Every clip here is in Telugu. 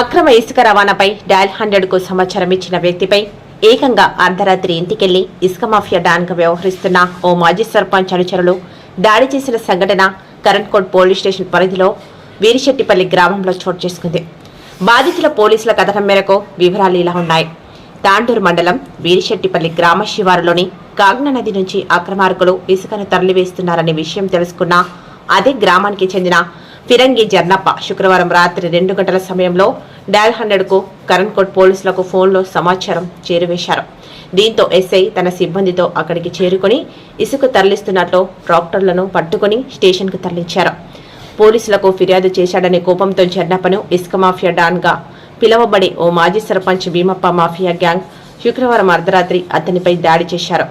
అక్రమ ఇసుక రవాణాపై డయల్ హండ్రెడ్కు సమాచారం ఇచ్చిన వ్యక్తిపై ఏకంగా అర్ధరాత్రి ఇంటికెళ్ళి ఇసుక మాఫియా డాన్గా వ్యవహరిస్తున్న ఓ మాజీ సర్పంచ్ అనుచరులు దాడి చేసిన సంఘటన కరణ్కోట్ పోలీస్ స్టేషన్ పరిధిలో వీరిశెట్టిపల్లి గ్రామంలో చోటు చేసుకుంది. బాధితుల పోలీసుల కథనం మేరకు వివరాలు ఇలా ఉన్నాయి. తాండూరు మండలం వీరిశెట్టిపల్లి గ్రామ శివారులోని కాగ్న నది నుంచి అక్రమార్కులు ఇసుకను తరలివేస్తున్నారనే విషయం తెలుసుకున్న అదే గ్రామానికి చెందిన ఫిరంగి జర్నప్ప శుక్రవారం రాత్రి రెండు గంటల సమయంలో డయల్ హండ్రెడ్కు కరణ్కోట్ పోలీసులకు ఫోన్లో సమాచారం చేరువేశారు. దీంతో ఎస్ఐ తన సిబ్బందితో అక్కడికి చేరుకుని ఇసుక తరలిస్తున్నట్లు ట్రాక్టర్లను పట్టుకుని స్టేషన్కు తరలించారు. పోలీసులకు ఫిర్యాదు చేశాడనే కోపంతో జర్నప్పను ఇసుక మాఫియా డాన్గా పిలవబడే ఓ మాజీ సర్పంచ్ భీమప్ప మాఫియా గ్యాంగ్ శుక్రవారం అర్ధరాత్రి అతనిపై దాడి చేశారు.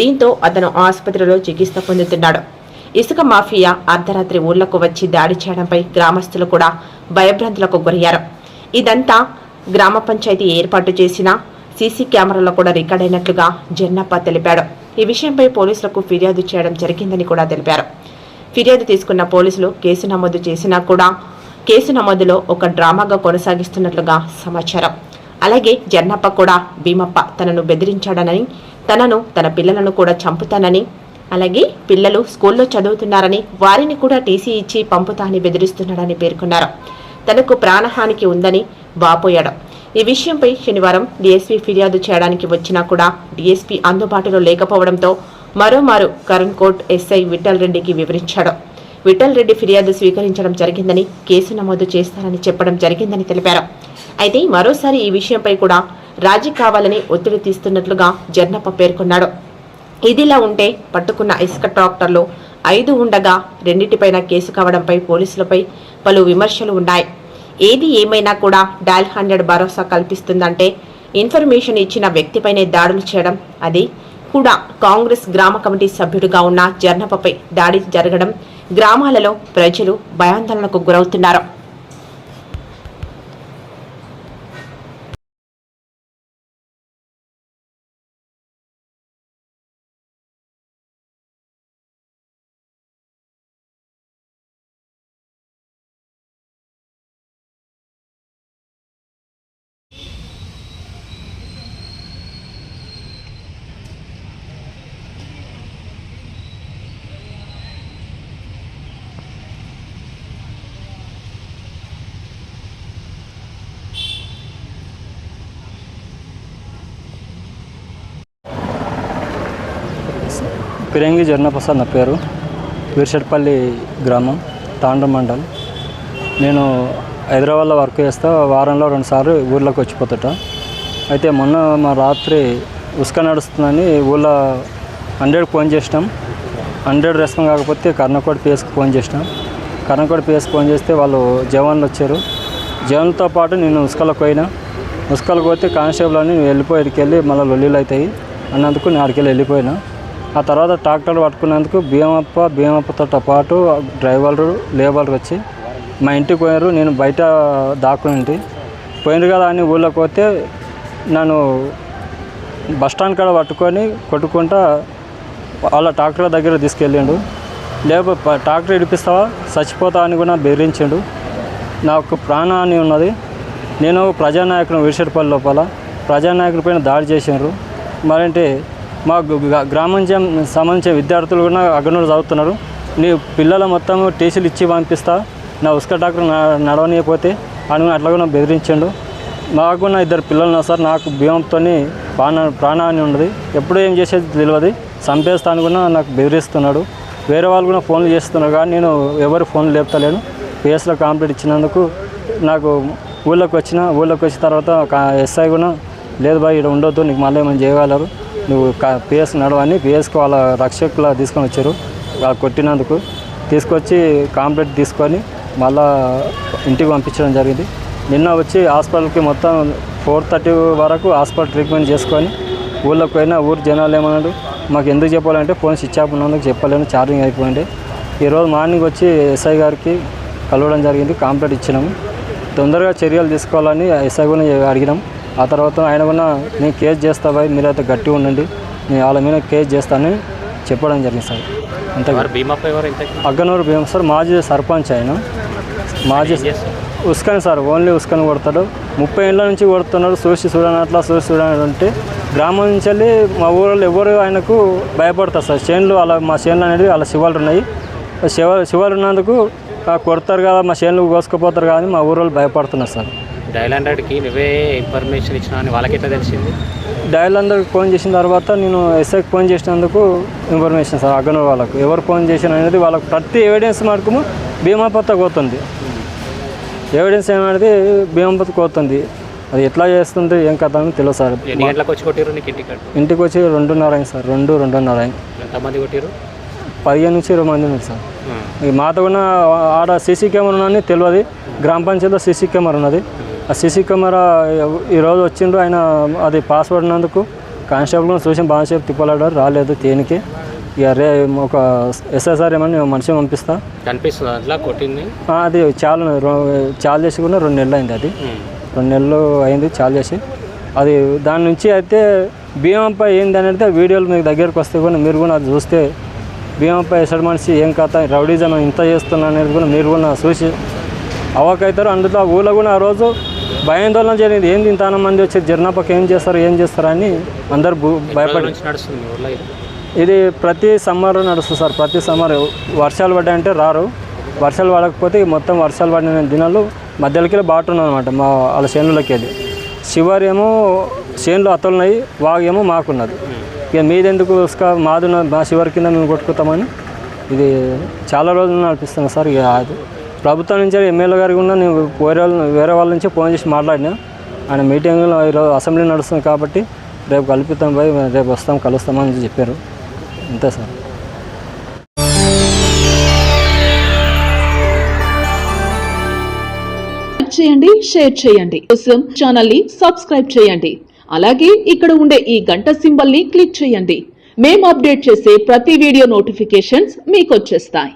దీంతో అతను ఆసుపత్రిలో చికిత్స పొందుతున్నాడు. ఇసుక మాఫియా అర్ధరాత్రి ఊళ్ళకు వచ్చి దాడి చేయడంపై గ్రామస్తులు కూడా భయభ్రాంతులకు గురయ్యారు. ఇదంతా గ్రామ పంచాయతీ ఏర్పాటు చేసిన సీసీ కెమెరాలో కూడా రికార్డ్ అయినట్లుగా జన్నప్ప తెలిపాడు. ఈ విషయంపై పోలీసులకు ఫిర్యాదు చేయడం జరిగిందని కూడా తెలిపారు. ఫిర్యాదు తీసుకున్న పోలీసులు కేసు నమోదు చేసినా కూడా కేసు నమోదులో ఒక డ్రామాగా కొనసాగిస్తున్నట్లుగా సమాచారం. అలాగే జన్నప్ప కూడా భీమప్ప తనను బెదిరించాడనని తనను తన పిల్లలను కూడా చంపుతానని అలాగే పిల్లలు స్కూల్లో చదువుతున్నారని వారిని కూడా టీసీ ఇచ్చి పంపుతానని బెదిరిస్తున్నాడని పేర్కొన్నారు. తనకు ప్రాణహానికి ఉందని వాపోయాడు. ఈ విషయంపై శనివారం డీఎస్పీ ఫిర్యాదు చేయడానికి వచ్చినా కూడా డీఎస్పీ అందుబాటులో లేకపోవడంతో మరోమారు కరణ్ కోర్ట్ ఎస్ఐ విఠల్ రెడ్డికి వివరించాడు. విఠల్ రెడ్డి ఫిర్యాదు స్వీకరించడం జరిగిందని కేసు నమోదు చేస్తారని చెప్పడం జరిగిందని తెలిపారు. అయితే మరోసారి ఈ విషయంపై కూడా రాజీ కావాలని ఒత్తిడి తీస్తున్నట్లుగా జర్నప్ప పేర్కొన్నాడు. ఇదిలా ఉంటే పట్టుకున్న ఇసుక ట్రాక్టర్లు ఐదు ఉండగా రెండింటిపైన కేసు కావడంపై పోలీసులపై పలు విమర్శలు ఉన్నాయి. ఏది ఏమైనా కూడా డాల్ హండ్రెడ్ భరోసా కల్పిస్తుందంటే ఇన్ఫర్మేషన్ ఇచ్చిన వ్యక్తిపైనే దాడులు చేయడం అది కూడా కాంగ్రెస్ గ్రామ కమిటీ సభ్యుడిగా ఉన్న జర్నపపై దాడి జరగడం గ్రామాలలో ప్రజలు భయాందోళనకు గురవుతున్నారు. పిరంగి జర్నప్రసాద్ నా పేరు. వీర్షెట్పల్లి గ్రామం తాండ్ర మండల్. నేను హైదరాబాద్లో వర్క్ చేస్తా వారంలో రెండుసార్లు ఊర్లోకి వచ్చిపోతుంట. అయితే మొన్న మా రాత్రి ఉసుక నడుస్తుందని ఊళ్ళో హండ్రెడ్ ఫోన్ చేసినాం. హండ్రెడ్ రెస్పాన్స్ కాకపోతే కర్ణకోట పిఎస్కి ఫోన్ చేసినాం. కర్ణకోట పిఎస్కి ఫోన్ చేస్తే వాళ్ళు జవాన్లు వచ్చారు. జవాన్లతో పాటు నేను ఉసుకలకు పోయినా. ఉసుకలకు పోతే కానిస్టేబుల్ అని వెళ్ళిపోయి ఇక్కడికి వెళ్ళి మళ్ళీ లొల్లీలు అవుతాయి అన్నందుకు నేను అక్కడికి వెళ్ళి వెళ్ళిపోయినా. ఆ తర్వాత ట్రాక్టర్ పట్టుకున్నందుకు భీమప్ప భీమప్పతో పాటు డ్రైవర్లు లేబర్లు వచ్చి మా ఇంటికి పోయారు నేను బయట దాక్కునింటి. పోయినారు కదా అని ఊళ్ళోకి పోతే నన్ను బస్టాండ్ కాడ పట్టుకొని కొట్టుకుంటా వాళ్ళ ట్రాక్టర్ దగ్గర తీసుకెళ్ళిండు. లేకపోతే ట్రాక్టర్ ఇడిపిస్తావా? చచ్చిపోతా అని కూడా బెదిరించిండు. నాకు ప్రాణహాని ఉన్నది. నేను ప్రజానాయకుని విడిచేటపల్లి లోపల. ప్రజానాయకుడి పైన దాడి చేసినారు మరంటే మా గ్రామాంచం సంబంధించిన విద్యార్థులు కూడా అగ్నూరు చదువుతున్నారు నీ పిల్లల మొత్తం టీసీలు ఇచ్చి పంపిస్తా. నా ఉస్క డాక్టర్ నడవనియకపోతే అని అట్లా కూడా బెదిరించిండు. నాకు కూడా ఇద్దరు పిల్లలు ఉన్నారు సార్. నాకు భీమంతో ప్రాణ ప్రాణాన్ని ఉన్నది. ఎప్పుడు ఏం చేసేది తెలియదు. చంపేస్తాను కూడా నాకు బెదిరిస్తున్నాడు. వేరే వాళ్ళు కూడా ఫోన్లు చేస్తున్నారు కానీ నేను ఎవరు ఫోన్లు లేపుతలేను. పిఎస్లో కాంప్లీట్ ఇచ్చినందుకు నాకు ఊళ్ళోకి వచ్చిన ఊళ్ళోకి వచ్చిన తర్వాత ఎస్ఐ కూడా లేదు బాయ్ ఇక్కడ ఉండొద్దు నీకు మళ్ళీ ఏమైనా చేయగలరు. నువ్వు పిఎస్ నడవని పిఎస్కి వాళ్ళ రక్షకుల తీసుకొని వచ్చారు. వాళ్ళు కొట్టినందుకు తీసుకొచ్చి కాంప్లీట్ తీసుకొని మళ్ళా ఇంటికి పంపించడం జరిగింది. నిన్న వచ్చి హాస్పిటల్కి మొత్తం ఫోర్ థర్టీ వరకు హాస్పిటల్ ట్రీట్మెంట్ చేసుకొని ఊళ్ళోకి పోయినా ఊరు జనాలు ఏమన్నాడు మాకు ఎందుకు చెప్పాలంటే ఫోన్ స్విచ్ ఆఫ్ ఉన్నందుకు చెప్పలేను ఛార్జింగ్ అయిపోయింది. ఈరోజు మార్నింగ్ వచ్చి ఎస్ఐ గారికి కలవడం జరిగింది కాంప్లీట్ ఇచ్చినాము. తొందరగా చర్యలు తీసుకోవాలని ఎస్ఐ కూడా అడిగినాం. ఆ తర్వాత ఆయన కూడా నేను కేసు చేస్తా బాయ్ మీరైతే గట్టిగా ఉండండి. నేను వాళ్ళ మీద కేసు చేస్తానని చెప్పడం జరిగింది సార్. అంతే. అగ్గనూరు భీమ సార్ మాజీ సర్పంచ్ ఆయన. మాజీ? ఉస్కని సార్ ఓన్లీ ఉస్కని కొడతాడు. ముప్పై ఏళ్ళ నుంచి కొడుతున్నాడు చూసి చూడని అట్లా చూసి చూడని అంటే. గ్రామం నుంచి వెళ్ళి మా ఊళ్ళో ఎవరు ఆయనకు భయపడతారు సార్. చేనులు అలా మా చేనులు అనేది అలా శివాలు ఉన్నాయి. శివ శివాలు ఉన్నందుకు కొడతారు కదా మా చేనులు కోసుకుపోతారు కదా అని మా ఊళ్ళో భయపడుతున్నారు సార్. డైల్ హండ్రెడ్కి నువ్వే ఇన్ఫర్మేషన్ ఇచ్చినా అని వాళ్ళకి ఎట్లా తెలిసింది? డయల్ అందరికి ఫోన్ చేసిన తర్వాత నేను ఎస్ఐకి ఫోన్ చేసినందుకు ఇన్ఫర్మేషన్ సార్ అగ్గన వాళ్ళకు. ఎవరు ఫోన్ చేసిన అనేది వాళ్ళకు ప్రతి ఎవిడెన్స్ మటుకు బీమా పత్త పోతుంది ఎవిడెన్స్ ఏమనేది బీమా పత్త పోతుంది అది ఎట్లా చేస్తుంది ఏం కథ అని తెలియదు సార్. ఎన్ని గంటలకు వచ్చి కొట్టిరు నీకు ఇంటికి వచ్చి రెండున్నర అయింది సార్ రెండు రెండున్నర అయింది. ఎంతమంది కొట్టిరు పదిహేను నుంచి ఇరవై మంది ఉన్నారు సార్. మాతో ఉన్న ఆడ సీసీ కెమెరా ఉన్నది తెలియదు. గ్రామ పంచాయతీలో సీసీ కెమెరా ఉన్నది. సీసీ కెమెరా ఈరోజు వచ్చిండ్రు ఆయన అది పాస్వర్డ్ ఉన్నందుకు కానిస్టేబుల్ చూసి బాగాసేపు తిప్పలాడారు రాలేదు తేనికి. ఇక రే ఒక ఎస్ఎస్ఆర్ ఏమని మనిషి పంపిస్తా. కనిపిస్తుంది అట్లా కొట్టింది? ఆ, అది చాలా చాలా చేసి కూడా రెండు నెలలు అయింది అది. రెండు నెలలు అయింది చాలా చేసి. అది దాని నుంచి అయితే బీమాపై ఏంది అనేది వీడియోలు మీకు దగ్గరకు వస్తే కూడా మీరు కూడా అది చూస్తే బీమాపై ఎసడు మనిషి ఏం కథ రౌడీజం ఇంత చేస్తున్నా అనేది కూడా మీరు కూడా చూసి అవ్వకైతారు అందులో ఆ ఊళ్ళో కూడా ఆ రోజు భయాందోళన జరిగింది. ఏంది ఇంత మంది వచ్చి జర్నాపకి ఏం చేస్తారు ఏం చేస్తారు అని అందరు భూ- భయపడి ఇది? ప్రతి సమ్మర్ నడుస్తుంది సార్. ప్రతి సమ్మర్ వర్షాలు పడ్డాయంటే రారు. వర్షాలు పడకపోతే మొత్తం వర్షాలు పడిన దినాలు మధ్యలోకి బాటున్నాం అనమాట మా వాళ్ళ చేనులకి వెళ్ళి చివరి ఏమో చేనులు అతలున్నాయి వాగేమో మాకున్నది. ఇక మీదెందుకు ఇసుక మాదున్న మా చివరి కింద మేము కొట్టుకుతామని ఇది చాలా రోజులు నడిపిస్తున్నాం సార్ ఇక అది. ప్రభుత్వం నుంచి ఎమ్మెల్యే గారికి కూడా నేను వేరే వాళ్ళ వేరే వాళ్ళ నుంచి ఫోన్ చేసి మాట్లాడినా. ఆయన మీటింగ్లో ఈరోజు అసెంబ్లీ నడుస్తుంది కాబట్టి రేపు కలుపుతాం పోయి రేపు వస్తాం కలుస్తామని చెప్పారు. అంతే సార్. చేయండి షేర్ చేయండి. కోసం ఛానల్ని సబ్స్క్రైబ్ చేయండి. అలాగే ఇక్కడ ఉండే ఈ గంట సింబల్ని క్లిక్ చేయండి. మేము అప్డేట్ చేసే ప్రతి వీడియో నోటిఫికేషన్స్ మీకు వచ్చేస్తాయి.